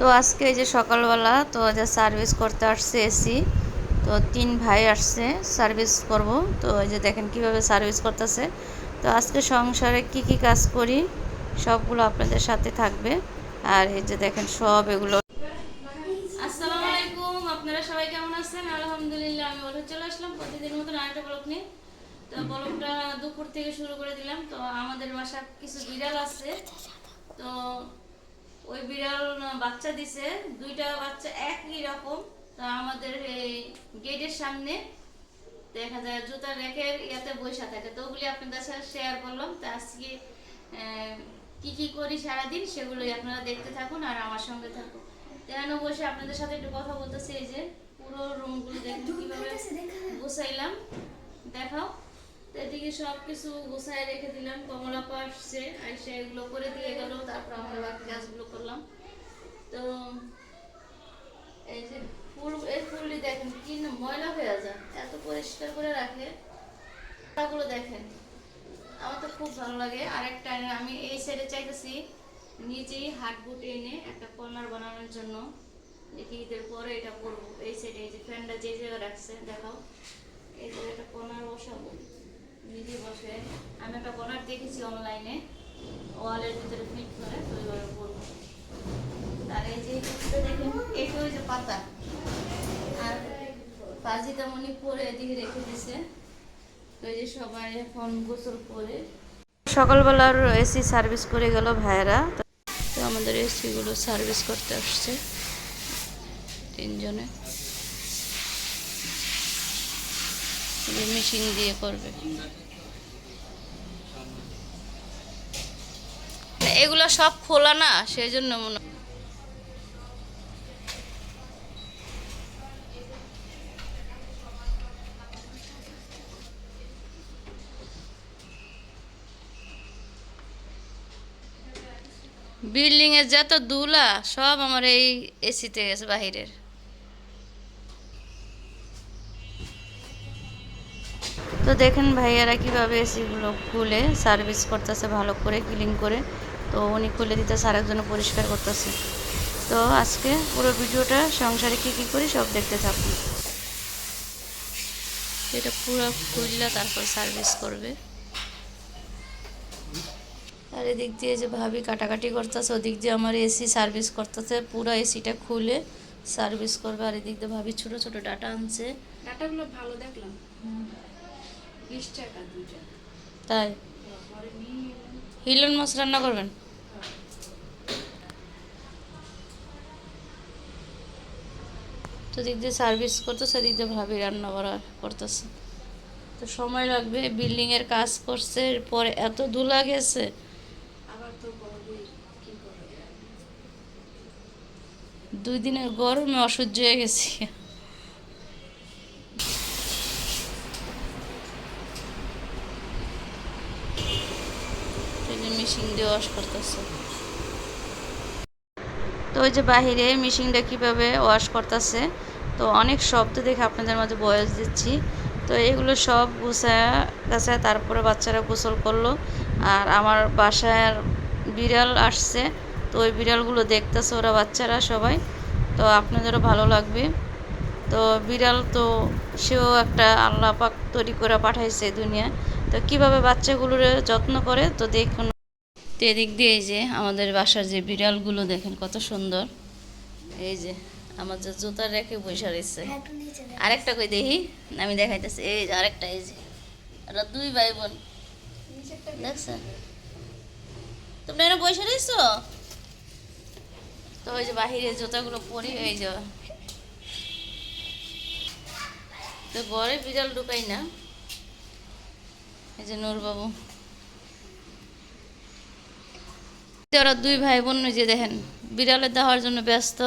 তো আজকে এই যে সকালবেলা তো যে সার্ভিস করতে আসছে এসি তো তিন ভাই আসছে সার্ভিস করব। তো এই যে দেখেন কীভাবে সার্ভিস করতেছে। তো আজকে সংসারে কি কি কাজ করি, সবগুলো আপনাদের সাথে থাকবে। আর এই যে দেখেন সব এগুলো। আসসালামু আলাইকুম, আপনারা সবাই কেমন দুপুর থেকে শুরু করে দিলাম। তো আমাদের বাসা কিছু বিড়াল আছে। তো ওই বিড়াল বাচ্চা দিছে। দুইটা বাচ্চা একই রকম। তো আমাদের এই গেটের সামনে দেখা যায় জুতা রেখে ইয়াতে বসে থাকে। তো ওগুলি আপনাদের সাথে শেয়ার করলাম। তো আজকে কি কি করি সারাদিন সেগুলোই আপনারা দেখতে থাকুন আর আমার সঙ্গে থাকুন। তেন বসে আপনাদের সাথে একটু কথা বলতেছি। এই যে পুরো রুমগুলো দেখুন কীভাবে গুছাইলাম। দেখাও। এদিকে সব কিছু গুছাই রেখে দিলাম কমলা আসছে, আইসে এগুলো করে দিয়ে গেল, তারপর আমরা বাকি কাজগুলো করলাম। তো এই যে ফুল, এই ফুলটি দেখেন কি ময়লা হয়ে যায়, এত পরিষ্কার করে রাখে। গুলো দেখেন, আমার তো খুব ভালো লাগে। আর একটা আমি এই সাইডে চাইতেছি, নিজেই হাট বুট এনে একটা কর্নার বানানোর জন্য। দেখি ঈদের পরে এটা করব। এই সাইডে এই যে ফ্যানটা যে জায়গায় রাখছে, দেখাও। এই জায়গায় একটা কর্নার বসাবো। নিজে বসে। আমি একটা কর্নার দেখেছি অনলাইনে ওয়ালের ভিতরে ফিট করে, তো ওইভাবে করব। আর এই যে দেখেন, এটা ওই যে পাতা। আর পাজিটা মনে পরে এদিকে রেখে দিছে। এই যে সবাই এখন গোসল করে। সকালবেলার এসি সার্ভিস করে গেল ভাইয়েরা। তো আমাদের এসিগুলো সার্ভিস করতে আসছে তিনজনে। মেশিন দিয়ে করবে এগুলো সব খোলা না সেই জন্য মনে। বিল্ডিং এর যত দুলা, সব আমার এই এসিতে গেছে, বাহিরের তো দেখেন ভাইয়ারা কীভাবে এসিগুলো খুলে সার্ভিস করতেছে ভালো করে ক্লিন করে। তো উনি খুলে দিতেছে আরেকজনে পরিষ্কার করতেছে। তো আজকে পুরো ভিডিওটা সংসারে কী কী করি সব দেখতে থাকুন। এটা পুরো খুললে তারপর সার্ভিস করবে। আর এদিক দিয়ে যে ভাবি কাটাকাটি করতেছে ওদিক দিয়ে আমার এসি সার্ভিস করতেছে পুরো এসিটা খুলে সার্ভিস করবে। আর এদিক দিয়ে ভাবি ছোটো ছোটো ডাটা আনছে। ডাটাগুলো ভালো দেখলাম। বিশ টাকা দুইটা তাই? হিলন মাছ রান্না করবেন? তো দিক দিয়ে সার্ভিস করতেছে দিক দিয়ে ভাবি রান্না করা করতেছে। তো সময় লাগবে বিল্ডিং এর কাজ করছে পরে এত ধুলা গেছে। দুই দিনের গরমে অসহ্য হয়ে গেছি। মেশিন দিয়ে ওয়াশ করতেছে। তো ওই যে বাহিরে মেশিনটা কীভাবে ওয়াশ করতেছে, তো অনেক শব্দ দেখে আপনাদের মাঝে বয়স দিচ্ছি। তো এগুলো সব গুছায় গাছায় তারপরে বাচ্চারা গোসল করল। আর আমার বাসার বিড়াল আসছে, তো ওই বিড়ালগুলো দেখতেছে ওরা বাচ্চারা সবাই। তো আপনাদেরও ভালো লাগবে। তো বিড়াল তো সেও একটা আল্লাহ পাক তৈরি করে পাঠাইছে দুনিয়ায়। তো কীভাবে বাচ্চাগুলোর যত্ন করে, তো দেখুন। তো এদিক দিয়ে এই যে আমাদের বাসার যে বিড়ালগুলো দেখেন কত সুন্দর। এই যে আমার যে জুতা রেখে বসে রয়েছে। আরেকটা কই দেখি? আমি দেখাইতেছি। এই যে আরেকটা এই যে। ওরা দুই ভাই বোন দেখছেন? তোমরা এরা বসে রয়েছো? তো ওই যে বাহিরে জুতাগুলো পরি এই যে। তো ঘরে বিড়াল ঢুকাই না। এই যে নূরবাবু। ওরা দুই ভাই বোন যে দেখেন, বিড়ালে দেওয়ার জন্য ব্যস্ত।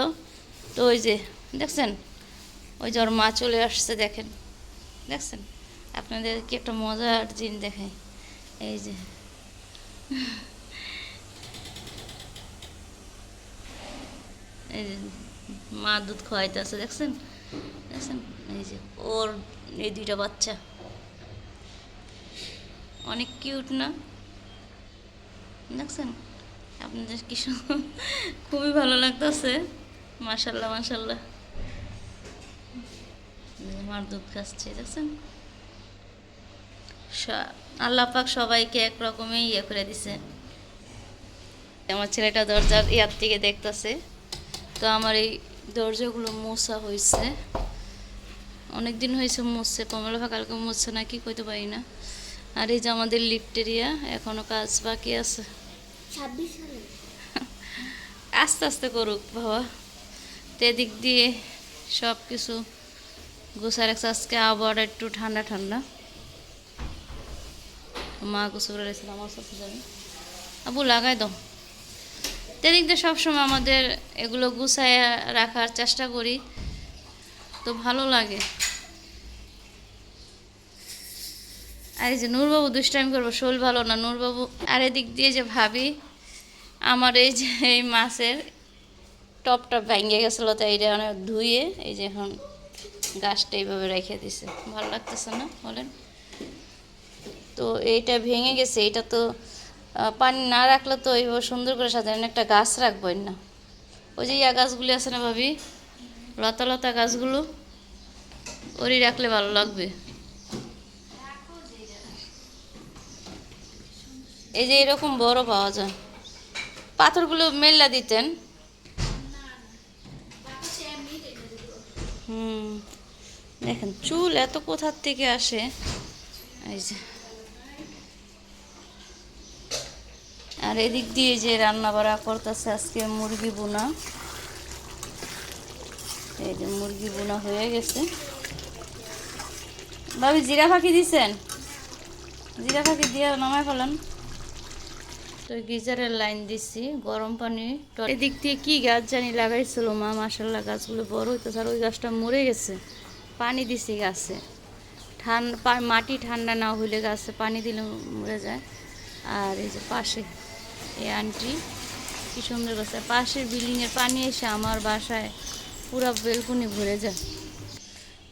তো ওই যে, দেখছেন? ওই যে ওর মা চলে আসছে, দেখেন। দেখছেন? আপনাদের কি একটা মজার জিন দেখাই। এই যে। এই যে, মা দুধ খাওয়াইতেছে, দেখছেন? দেখছেন? এই যে, ওর এই দুইটা বাচ্চা। অনেক কিউট না? দেখছেন? আপনাদের কি খুবই ভালো লাগতেছে। মাশাল্লাহ মাশাল্লাহ। আমার দুধ খাচ্ছে, দেখছেন? আল্লাহ পাক সবাইকে এক রকমই ইয়ে করে দিছে। আমার ছেলেটা দরজার ইয়ার থেকে দেখতেছে। তো আমার এই দরজাগুলো মোছা হয়েছে অনেক দিন হয়েছে মুছছে, কমলা কালকে মুছছে না, কি কইতে পারি না। আর এই যে আমাদের লিফট এরিয়া এখনও কাজ বাকি আছে। ছাব্বিশ আস্তে আস্তে করুক, বাবা। তো এদিক দিয়ে সব কিছু গোসা রাখছে। আজকে আবার একটু ঠান্ডা ঠান্ডা। মা গোসা করে রেখেছিল, আমার সাথে যাবে। আবু লাগাই দাও। তো এদিক দিয়ে সবসময় আমাদের এগুলো গুছায় রাখার চেষ্টা করি। তো ভালো লাগে। আর এই যে নূরবাবু দুষ্টাইম করব, শোল ভালো না। নূরবাবু, আর এদিক দিয়ে যে ভাবি আমার এই যে, এই মাছের টপটা ভেঙে গেছিল, তো এইটা অনেক ধুয়ে এই যে এখন গাছটা এইভাবে রেখে দিছে। ভালো লাগতেছে না বলেন? তো এইটা ভেঙে গেছে এটা তো পানি না রাখলে তো এইভাবে সুন্দর করে সাধারণ একটা গাছ রাখবেন না। ওই যে ইয়া গাছগুলি আছে না ভাবি? লতা লতা গাছগুলো, ওরই রাখলে ভালো লাগবে। এই যে এরকম বড় পাওয়া যায়। পাথরগুলো মেল্লা দিতেন। দেখেন, চুল এত কোথার থেকে আসে? এই যে। আর এদিক দিয়ে যে রান্না বাড়া করতেছে আজকে মুরগি বোনা। এই যে মুরগি বোনা হয়ে গেছে। ভাবি, জিরা ফাঁকি দিছেন? জিরা ফাঁকি দিয়ে নামায় ফেলেন। তো গিজারের লাইন দিছি, গরম পানি এদিক দিয়ে কি গাছ জানি লাগাইছিল মা মাসাল্লাহ গাছগুলো বড় হইতেছে আর ওই গাছটা মরে গেছে। পানি দিছি গাছে। ঠান্ডা মাটি ঠান্ডা না হইলে গাছে পানি দিলে মরে যায়। আর এই যে পাশে, এই আন্টি, কি সুন্দর গাছ পাশের বিল্ডিংয়ের পানি এসে আমার বাসায় পুরো বেলকুনি ভরে যায়।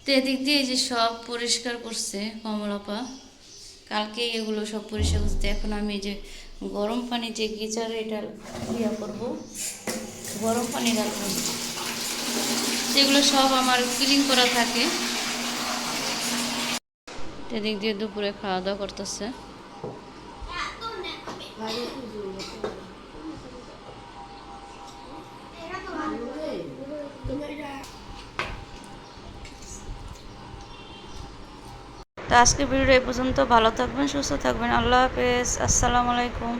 তো এদিক দিয়ে এই যে সব পরিষ্কার করছে কমলাপা। কালকে এগুলো সব পরিষ্কার করছে। এখন আমি যে গরম পানি যে গিজারে এটা ইয়া করব গরম পানি রাখব। সেগুলো সব আমার ক্লিন করা থাকে। এদিক দিয়ে দুপুরে খাওয়া দাওয়া করতেছে তো আজকে ভিডিও এই পর্যন্ত। ভালো থাকবেন সুস্থ থাকবেন। আল্লাহ হাফেজ। আসসালামু আলাইকুম।